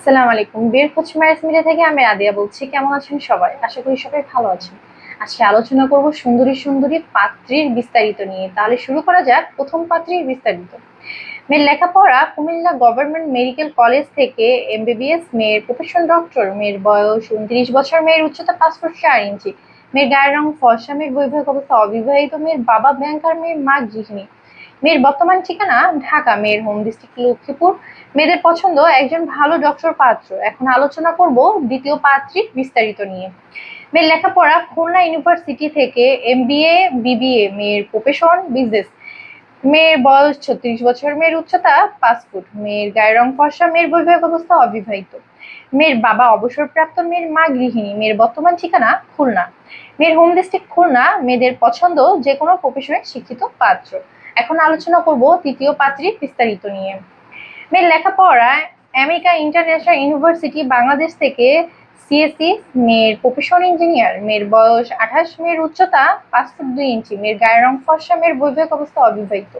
আসসালামু আলাইকুম। বীর কোচ ম্যারেজ মিডিয়া থেকে আমি আদিয়া বলছি। কেমন আছেন সবাই? আশা করি সবাই ভালো আছেন। আজকে আলোচনা করব সুন্দরী সুন্দরী পাত্রীর বিস্তারিত নিয়ে। তাহলে শুরু করা যাক প্রথম পাত্রীর বিস্তারিত। মেয়ের লেখাপড়া কুমিল্লা গভর্নমেন্ট মেডিকেল কলেজ থেকে এমবিবিএস মেয়ের প্রফেশন ডক্টর মেয়ের বয়স উনত্রিশ বছর, মেয়ের উচ্চতা পাঁচ ফুট চার ইঞ্চি। মেয়ের গায়ের রং ফর্সা মেয়ের বৈবাহিক অবস্থা অবিবাহিত, মেয়ের বাবা ব্যাংকার মেয়ের মা গৃহিণী। মেয়ের বর্তমান ঠিকানা ঢাকা, মেয়ের হোম ডিস্ট্রিক্ট লক্ষ্মীপুর। মেয়েদের পছন্দ একজন ভালো ডক্টর পাত্র। এখন আলোচনা করব দ্বিতীয় পাত্রীর বিস্তারিত নিয়ে। মেয়ের লেখাপড়া খুলনা ইউনিভার্সিটি থেকে এম এমবিএ বিবিএ মেয়ের প্রফেশন বিজনেস মেয়ের বয়স ছত্রিশ বছর, মেয়ের উচ্চতা পাঁচ ফুট। মেয়ের গায়ের রং ফর্সা, মেয়ের বৈবাহিক অবস্থা অবিবাহিত। মেয়ের বাবা অবসরপ্রাপ্ত, মেয়ের মা গৃহিণী। মেয়ের বর্তমান ঠিকানা খুলনা। মেয়ের হোম ডিস্ট্রিক্ট খুলনা, মেয়েদের পছন্দ যে কোনো প্রফেশনে শিক্ষিত পাত্র। এখন আলোচনা করব তৃতীয় পাত্রীর বিস্তারিত নিয়ে। মেয়ের লেখাপড়া আমেরিকা ইন্টারন্যাশনাল ইউনিভার্সিটি বাংলাদেশ থেকে সিএসসি, মেয়ের প্রফেশন ইঞ্জিনিয়ার, মেয়ের বয়স আঠাশ, মেয়ের উচ্চতা পাঁচ ফুট দুই ইঞ্চি, মেয়ের গায়ের রং ফর্সা, মেয়ের বৈবাহিক অবস্থা অবিবাহিত,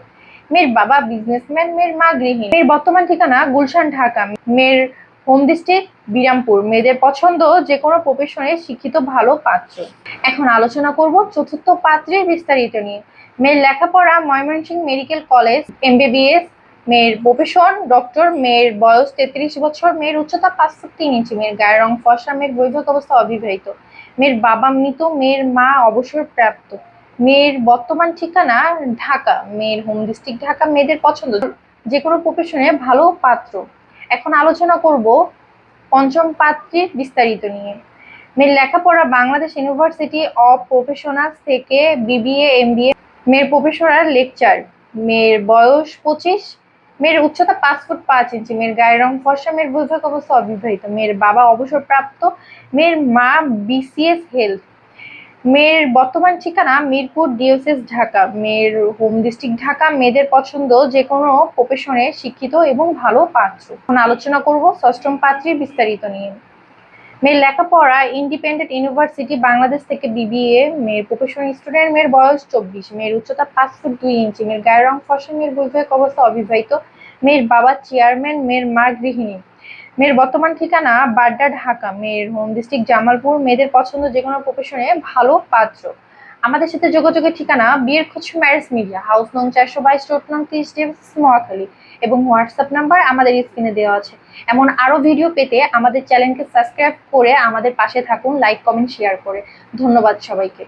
মেয়ের বাবা বিজনেসম্যান মেয়ের মা গৃহিণী, মেয়ের বর্তমান ঠিকানা গুলশান, ঢাকা, মেয়ের হোম ডিস্ট্রিক্ট বিরামপুর, মেয়েদের পছন্দ যে কোনো প্রফেশনে শিক্ষিত ভালো পাত্র। এখন আলোচনা করব চতুর্থ পাত্রের বিস্তারিত নিয়ে। মেয়ের লেখাপড়া, ময়মনসিংহ মেডিকেল কলেজ, এমবিবিএস, মেয়ের প্রফেশন, ডক্টর, মেয়ের বয়স তেত্রিশ বছর, মেয়ের উচ্চতা পাঁচ ফুট তিন ইঞ্চি, মেয়ের গায়ের রং ফর্সা, মেয়ের বৈবাহিক অবস্থা অবিবাহিত। মেয়ের বাবা মৃত, মেয়ের মা অবসরপ্রাপ্ত মেয়ের বর্তমান ঠিকানা ঢাকা, মেয়ের হোম ডিস্ট্রিক্ট ঢাকা, মেয়েদের পছন্দ। যে কোনো প্রফেশনে ভালো পাত্র। এখন আলোচনা করব পঞ্চম পাত্রীর বিস্তারিত নিয়ে। মেয়ের লেখাপড়া বাংলাদেশ ইউনিভার্সিটি অফ প্রফেশনালস থেকে বিবিএ এমবিএ মেয়ের প্রফেশনাল লেকচার, মেয়ের বয়স পঁচিশ, মেয়ের উচ্চতা পাঁচ ফুট পাঁচ ইঞ্চি, মেয়ের গায়ের রং ফর্সা, মেয়ের বৈবাহিক অবস্থা অবিবাহিত, মেয়ের বাবা অবসরপ্রাপ্ত, মেয়ের মা বিসিএস হেলথ মেয়ের বর্তমান ঠিকানা মিরপুর ডিওসিস ঢাকা, মেয়ের হোম ডিস্ট্রিক্ট ঢাকা, মেয়েদের পছন্দ যে কোনো প্রফেশনে শিক্ষিত এবং ভালো পাত্র। এখন আলোচনা করব ষষ্ঠম পাত্রীর বিস্তারিত নিয়ে। মেয়ের লেখাপড়া ইন্ডিপেন্ডেন্ট ইউনিভার্সিটি বাংলাদেশ থেকে বিবিএ মেয়ের প্রফেশনাল স্টুডেন্ট মেয়ের বয়স চব্বিশ, মেয়ের উচ্চতা পাঁচ ফুট দুই ইঞ্চি, মেয়ের গায়ের রং ফসল মেয়ের বৈবাহিক অবস্থা অবিবাহিত, মেয়ের বাবা চেয়ারম্যান মেয়ের মা গৃহিণী, মেয়ের বর্তমান ঠিকানা বাড্ডা, ঢাকা, মেয়ের হোম ডিস্ট্রিক্ট জামালপুর, মেয়েদের পছন্দ যে কোনো প্রফেশনে ভালো পাত্র। আমাদের সাথে যোগাযোগের ঠিকানা বিয়ের খোঁজ ম্যারেজ মিডিয়া হাউস নং চারশো বাইশ রোড নং ত্রিশ তিরিশ মহাখালী এবং হোয়াটসঅ্যাপ নাম্বার আমাদের স্ক্রিনে দেওয়া আছে। এমন আরও ভিডিও পেতে আমাদের চ্যানেলকে সাবস্ক্রাইব করে আমাদের পাশে থাকুন, লাইক, কমেন্ট, শেয়ার করে। ধন্যবাদ সবাইকে।